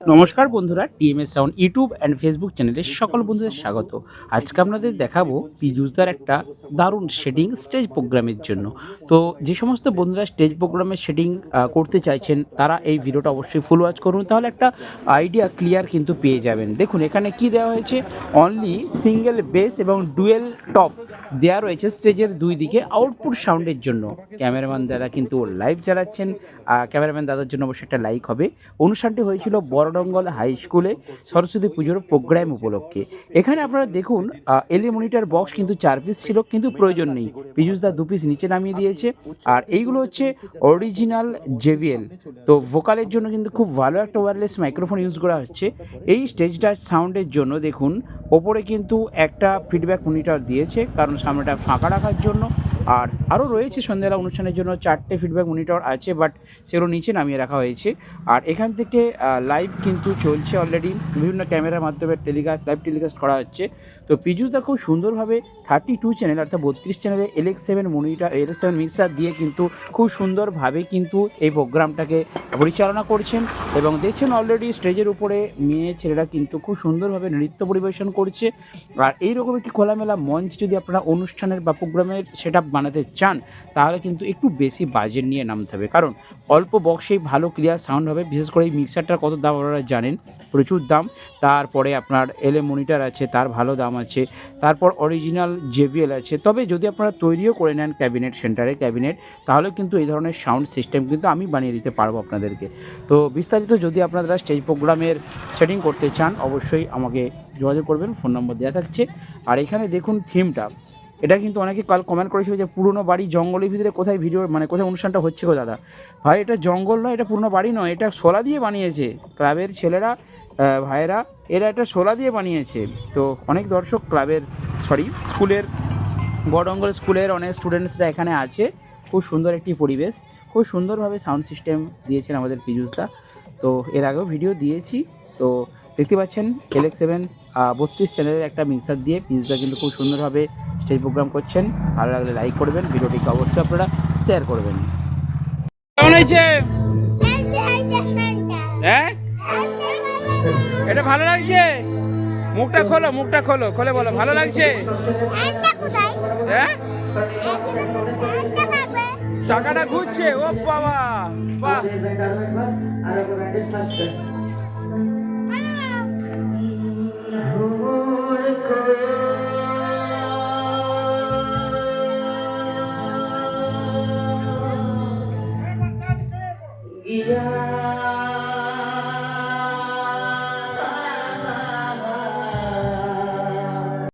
নমস্কার বন্ধুরা, TMS sound YouTube and Facebook চ্যানেলে সকল বন্ধুদের স্বাগত। আজকে আপনাদের দেখাবো পিজুসদার একটা দারুণ শেডিং স্টেজ প্রোগ্রামের জন্য। তো যে সমস্ত বন্ধুরা স্টেজ প্রোগ্রামের শেডিং করতে চাইছেন, তারা এই ভিডিওটা অবশ্যই ফুল ওয়াচ করুন, তাহলে একটা আইডিয়া ক্লিয়ার কিন্তু পেয়ে যাবেন। দেখুন, এখানে কি দেওয়া হয়েছে? অনলি সিঙ্গেল বেস এবং ডুয়েল টপ দেওয়া রয়েছে স্টেজের দুই দিকে আউটপুট সাউন্ডের জন্য। ক্যামেরাম্যান দাদা কিন্তু লাইভ চালাচ্ছেন। ক্যামেরাম্যান দাদার জন্য অবশ্যই একটা লাইক হবে। অনুষ্ঠানটি হয়েছিল বড়ডঙ্গল হাই স্কুলে সরস্বতী পুজোর প্রোগ্রাম উপলক্ষে। এখানে আপনারা দেখুন এলই মনিটার বক্স কিন্তু চার পিস ছিল, কিন্তু প্রয়োজন নেই। পিজুস দা দু পিস নিচে নামিয়ে দিয়েছে। আর এইগুলো হচ্ছে অরিজিনাল জেভিএল তো ভোকালের জন্য কিন্তু খুব ভালো একটা ওয়্যারলেস মাইক্রোফোন ইউজ করা হচ্ছে। এই স্টেজ টাচ সাউন্ডের জন্য দেখুন, ওপরে কিন্তু একটা ফিডব্যাক মনিটর দিয়েছে, কারণ সামনেটা ফাঁকা রাখার জন্য। আর আরও রয়েছে সন্ধ্যাবেলা অনুষ্ঠানের জন্য চারটে ফিডব্যাক মনিটর আছে বাট সেগুলো নিচে নামিয়ে রাখা হয়েছে। আর এখান থেকে লাইভ কিন্তু চলছে অলরেডি বিভিন্ন ক্যামেরার মাধ্যমে টেলিকাস্ট লাইভ টেলিকাস্ট করা হচ্ছে। তো পিজুসদা খুব সুন্দরভাবে থার্টি টু চ্যানেল অর্থাৎ বত্রিশ চ্যানেলে LX seven monitor LX seven mixer দিয়ে কিন্তু খুব সুন্দরভাবে কিন্তু এই প্রোগ্রামটাকে পরিচালনা করছেন। এবং দেখছেন অলরেডি স্টেজের উপরে মেয়ে ছেলেরা কিন্তু খুব সুন্দরভাবে নৃত্য পরিবেশন করছে। আর এইরকম একটি খোলামেলা মঞ্চ যদি আপনারা অনুষ্ঠানের বা প্রোগ্রামের সেট বানাতে চান, তাহলে কিন্তু একটু বেশি বাজেট নিয়ে নামতে হবে। কারণ অল্প বক্সেই ভালো ক্লিয়ার সাউন্ড হবে, বিশেষ করে এই মিক্সারটার কত দাম আপনারা জানেন? প্রচুর দাম। তারপরে আপনার এলএ মনিটর আছে, তার ভালো দাম আছে। তারপর অরিজিনাল জেবিএল আছে। তবে যদি আপনারা তৈরিও করে নেন ক্যাবিনেট সেন্টারে ক্যাবিনেট তাহলে কিন্তু এই ধরনের সাউন্ড সিস্টেম কিন্তু আমি বানিয়ে দিতে পারব আপনাদেরকে। তো বিস্তারিত যদি আপনারা স্টেজ প্রোগ্রামের সেটিং করতে চান, অবশ্যই আমাকে যোগাযোগ করবেন। ফোন নম্বর দেওয়া থাকছে। আর এখানে দেখুন থিমটা এটা কিন্তু অনেকে কাল কমেন্ট করেছিল যে পুরনো বাড়ি জঙ্গলের ভিতরে কোথায় ভিডিও মানে কোথায় অনুষ্ঠানটা হচ্ছে গো দাদা? ভাই, এটা জঙ্গল নয়, এটা পুরনো বাড়ি নয়, এটা শোলা দিয়ে বানিয়েছে। ক্লাবের ছেলেরা ভাইয়েরা, এরা এটা শোলা দিয়ে বানিয়েছে। তো অনেক দর্শক ক্লাবের সরি স্কুলের বড়ঙ্গল স্কুলের অনেক স্টুডেন্টসরা এখানে আছে। খুব সুন্দর একটি পরিবেশ। খুব সুন্দরভাবে সাউন্ড সিস্টেম দিয়েছেন আমাদের পিজুসদা তো এর আগেও ভিডিও দিয়েছি। তো দেখতে পাচ্ছেন এলেক্স সেভেন বত্রিশ চ্যানেলের একটা মিক্সার দিয়ে পিজুসদা কিন্তু খুব সুন্দরভাবে স্টেজ প্রোগ্রাম করছেন, ভালো লাগলে লাইক করবেন, ভিডিওটিকে অবশ্যই আপনারা শেয়ার করবেন। কেমন হয়েছে? হ্যাঁ? এটা ভালো লাগছে? মুখটা খোলো মুখটা খোলো, খোলে বলো, ভালো লাগছে? হ্যাঁ? চাকাটা ঘুরছে, ও বাবা, বাহ।